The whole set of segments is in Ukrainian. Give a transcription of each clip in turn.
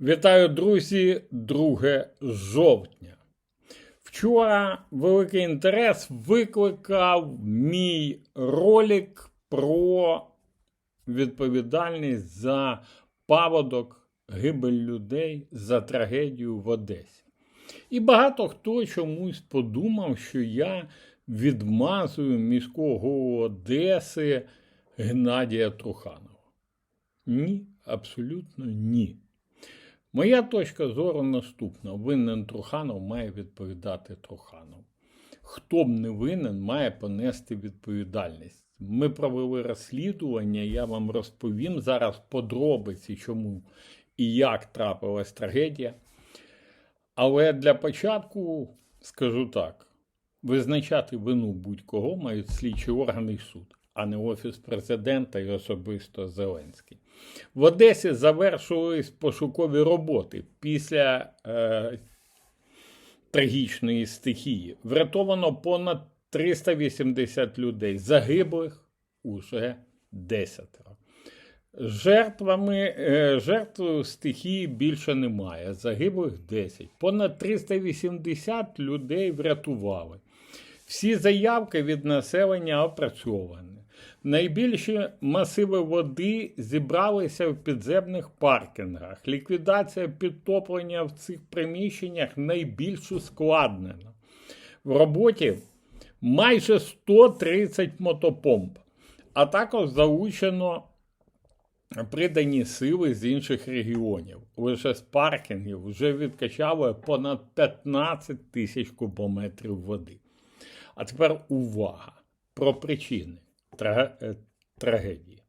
Вітаю, друзі, 2 жовтня. Вчора великий інтерес викликав мій ролик про відповідальність за паводок, гибель людей, за трагедію в Одесі. І багато хто чомусь подумав, що я відмазую міського Одеси Геннадія Труханова. Ні, абсолютно ні. Моя точка зору наступна: винен Труханов має відповідати Труханов. Хто б не винен, має понести відповідальність. Ми провели розслідування, я вам розповім зараз подробиці, чому і як трапилась трагедія. Але для початку скажу так: визначати вину будь-кого мають слідчі органи і суд, а не Офіс президента і особисто Зеленський. В Одесі завершились пошукові роботи після е, трагічної стихії. Врятовано понад 380 людей, загиблих уже 10. Жертвами, е, жертв стихії більше немає, загиблих 10. Понад 380 людей врятували. Всі заявки від населення опрацьовані. Найбільші масиви води зібралися в підземних паркінгах. Ліквідація підтоплення в цих приміщеннях найбільш ускладнена. В роботі майже 130 мотопомп, а також залучено придані сили з інших регіонів. Лише з паркінгів вже відкачали понад 15 тисяч кубометрів води. А тепер увага про причини трагедії.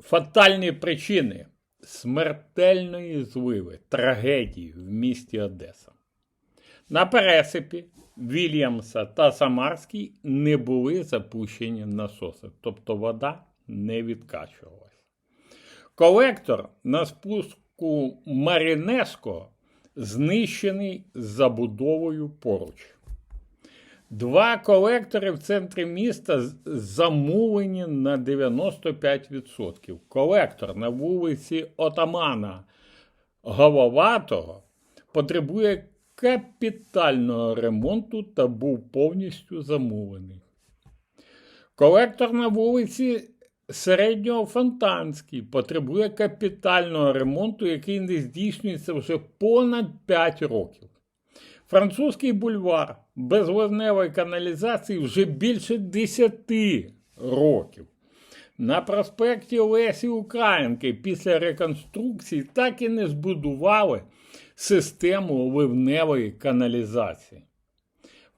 Фатальні причини смертельної зливи трагедії в місті Одеса. На пересипі Вільямса та Самарський не були запущені насоси, тобто вода не відкачувалась. Колектор на спуску Марінеско знищений забудовою поруч. Два колектори в центрі міста замулені на 95%. Колектор на вулиці Отамана Головатого потребує капітального ремонту та був повністю замулений. Колектор на вулиці Середнього Фонтанській потребує капітального ремонту, який не здійснюється вже понад 5 років. Французький бульвар без ливневої каналізації вже більше 10 років. На проспекті Лесі Українки після реконструкції так і не збудували систему ливневої каналізації.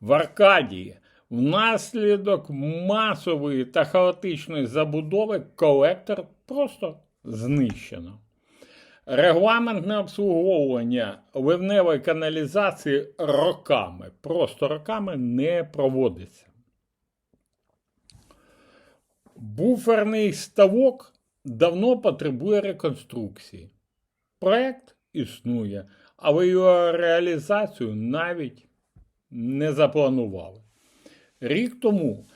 В Аркадії внаслідок масової та хаотичної забудови колектор просто знищено. Регламентне обслуговування ливневої каналізації роками, просто роками не проводиться. Буферний ставок давно потребує реконструкції. Проект існує, але його реалізацію навіть не запланували. Рік тому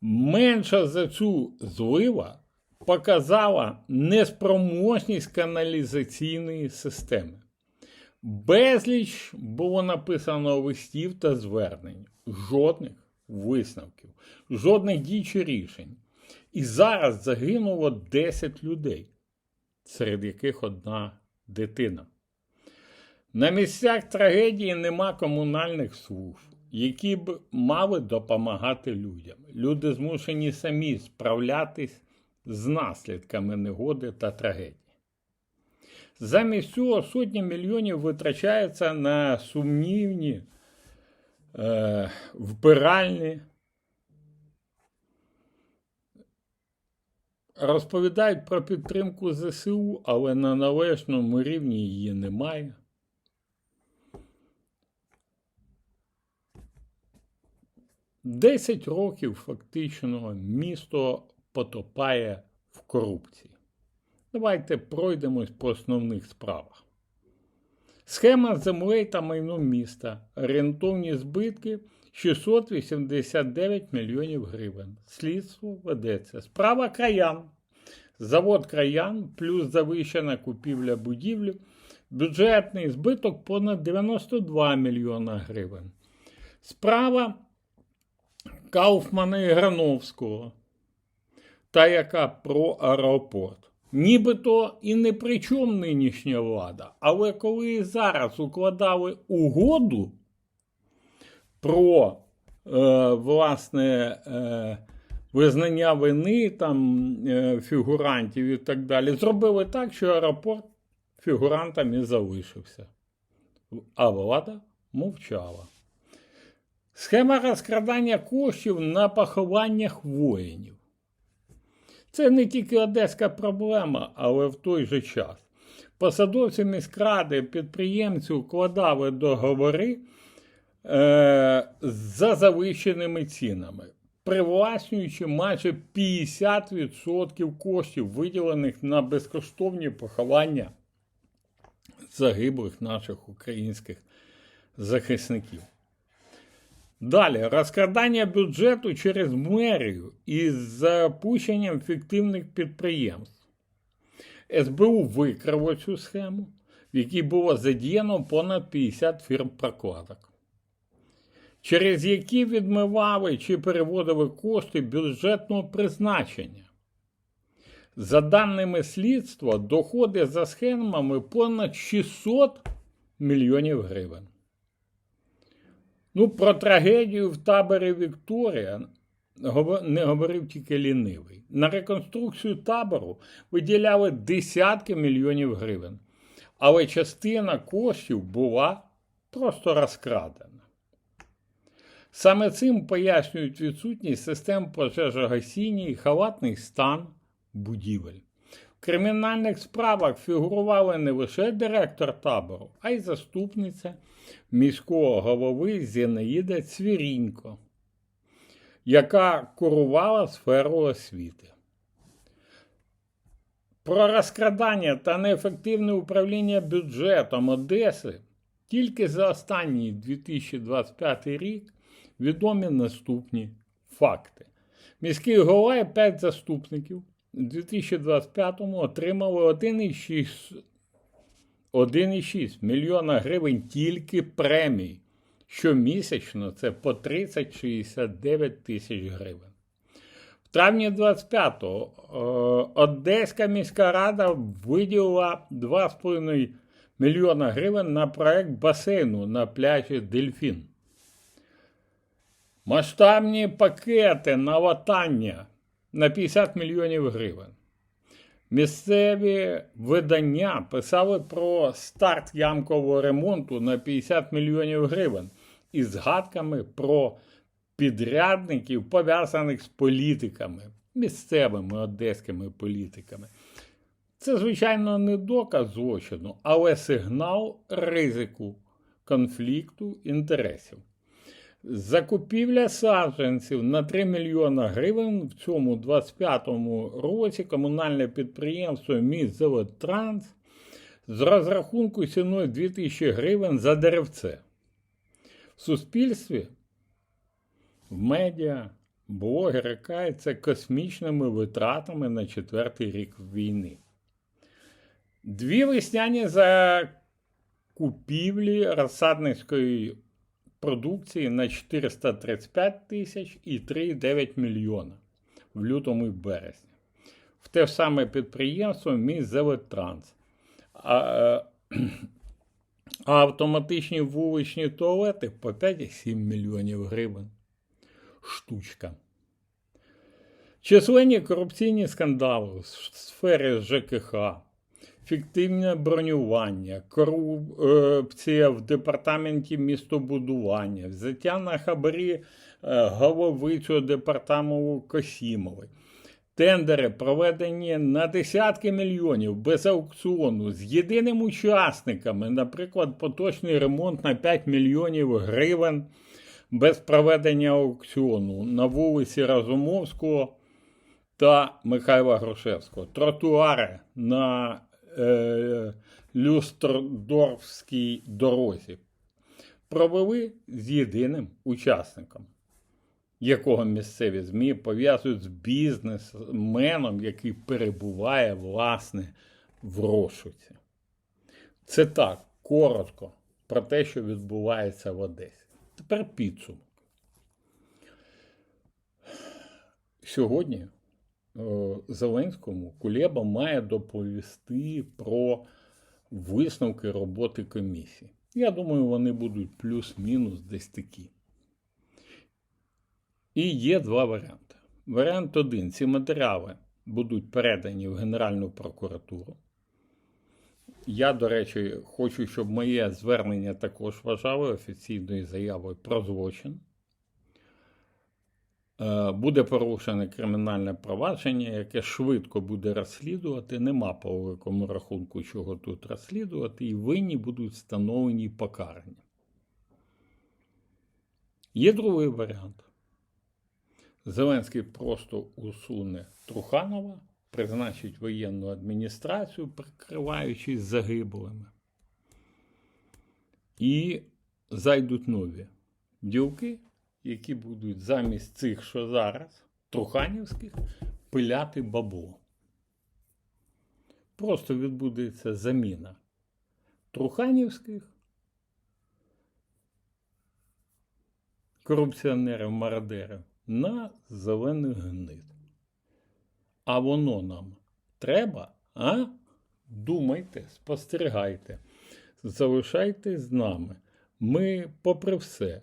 менша за цю злива показала неспроможність каналізаційної системи. Безліч було написано листів та звернень, жодних висновків, жодних дій чи рішень. І зараз загинуло 10 людей, серед яких одна дитина. На місцях трагедії нема комунальних служб, які б мали допомагати людям. Люди змушені самі справлятись з наслідками негоди та трагедії. Замість цього сотні мільйонів витрачаються на сумнівні е, вбиральні. Розповідають про підтримку ЗСУ, але на належному рівні її немає. Десять років фактично місто потопає в корупції. Давайте пройдемось по основних справах. Схема землей та майном міста. Орієнтовні збитки 689 мільйонів гривень. Слідство ведеться. Справа краян. завод краян, плюс завищена купівля будівлі, бюджетний збиток понад 92 мільйона гривень. Справа Кауфмана і Грановського, та яка про аеропорт. Нібито і не при чому нинішня влада, але коли зараз укладали угоду про е, власне е, визнання вини там е, фігурантів і так далі, зробили так, що аеропорт фігурантами залишився. А влада мовчала. Схема розкрадання коштів на похованнях воїнів. Це не тільки одеська проблема, але в той же час. Посадовці міськради, підприємці укладали договори е, за завищеними цінами, привласнюючи майже 50% коштів, виділених на безкоштовні поховання загиблих наших українських захисників. Далі розкрадання бюджету через мерію із запущенням фіктивних підприємств. СБУ викрило цю схему, в якій було задіяно понад 50 фірм прокладок, через які відмивали чи переводили кошти бюджетного призначення. За даними слідства, доходи за схемами понад 600 мільйонів гривень. Ну, про трагедію в таборі Вікторія не говорив тільки лінивий. На реконструкцію табору виділяли десятки мільйонів гривень, але частина коштів була просто розкрадена. Саме цим пояснюють відсутність систем пожежогасіння і халатний стан будівель. Кримінальних справах фігурували не лише директор табору, а й заступниця міського голови Зінаїда Цвірінько, яка курувала сферу освіти. Про розкрадання та неефективне управління бюджетом Одеси тільки за останній 2025 рік відомі наступні факти. Міський голова і 5 заступників у 2025-му отримали 1,6 1,6 мільйона гривень тільки премій. Щомісячно це по 30-69 тисяч гривень. В травні 25-го е, Одеська міська рада виділила 2,5 мільйона гривень на проект басейну на пляжі Дельфін. Масштабні пакети на латання на 50 мільйонів гривень. Місцеві видання писали про старт ямкового ремонту на 50 мільйонів гривень із згадками про підрядників, пов'язаних з політиками, місцевими одеськими політиками. Це, звичайно, не доказ злочину, але сигнал ризику конфлікту інтересів. Закупівля саджанців на 3 мільйона гривень в цьому 25-му році комунальне підприємство «Міськзаводтранс» з розрахунку ціною 2000 гривень за деревце. В суспільстві, в медіа, блогери каються космічними витратами на четвертий рік війни. Дві весняні закупівлі розсадницької продукції на 435 тисяч і 3,9 мільйона в лютому і березні. В те саме підприємство «Міськзаводтранс». А, е, а автоматичні вуличні туалети по 5,7 мільйонів гривень. Штучка. Численні корупційні скандали в сфері ЖКХ, фіктивне бронювання, корупція в департаменті містобудування, взяття на хабарі е, голови цього департаменту Косімової. Тендери проведені на десятки мільйонів без аукціону з єдиними учасниками, наприклад, поточний ремонт на 5 мільйонів гривень без проведення аукціону на вулиці Разумовського та Михайла Грушевського. Тротуари на е, Люстрдорфській дорозі провели з єдиним учасником. якого місцеві ЗМІ пов'язують з бізнесменом, який перебуває, власне, в розшуці. Це так, коротко про те, що відбувається в Одесі. Тепер підсумок. Сьогодні Зеленському Кулеба має доповісти про висновки роботи комісії. Я думаю, вони будуть плюс-мінус десь такі. І є два варіанти. Варіант один: ці матеріали будуть передані в Генеральну прокуратуру. Я, до речі, хочу, щоб моє звернення також вважали офіційною заявою про злочин. Е, Буде порушене кримінальне провадження, яке швидко буде розслідувати. Нема по великому рахунку, чого тут розслідувати, і винні будуть встановлені покарані. Є другий варіант. Зеленський просто усуне Труханова, призначить воєнну адміністрацію, прикриваючись загиблими. І зайдуть нові ділки, які будуть замість цих, що зараз, труханівських, пиляти бабло. Просто відбудеться заміна труханівських корупціонерів-мародерів на зелених гнид. А воно нам треба, а? Думайте, спостерігайте, залишайтесь з нами. Ми, попри все,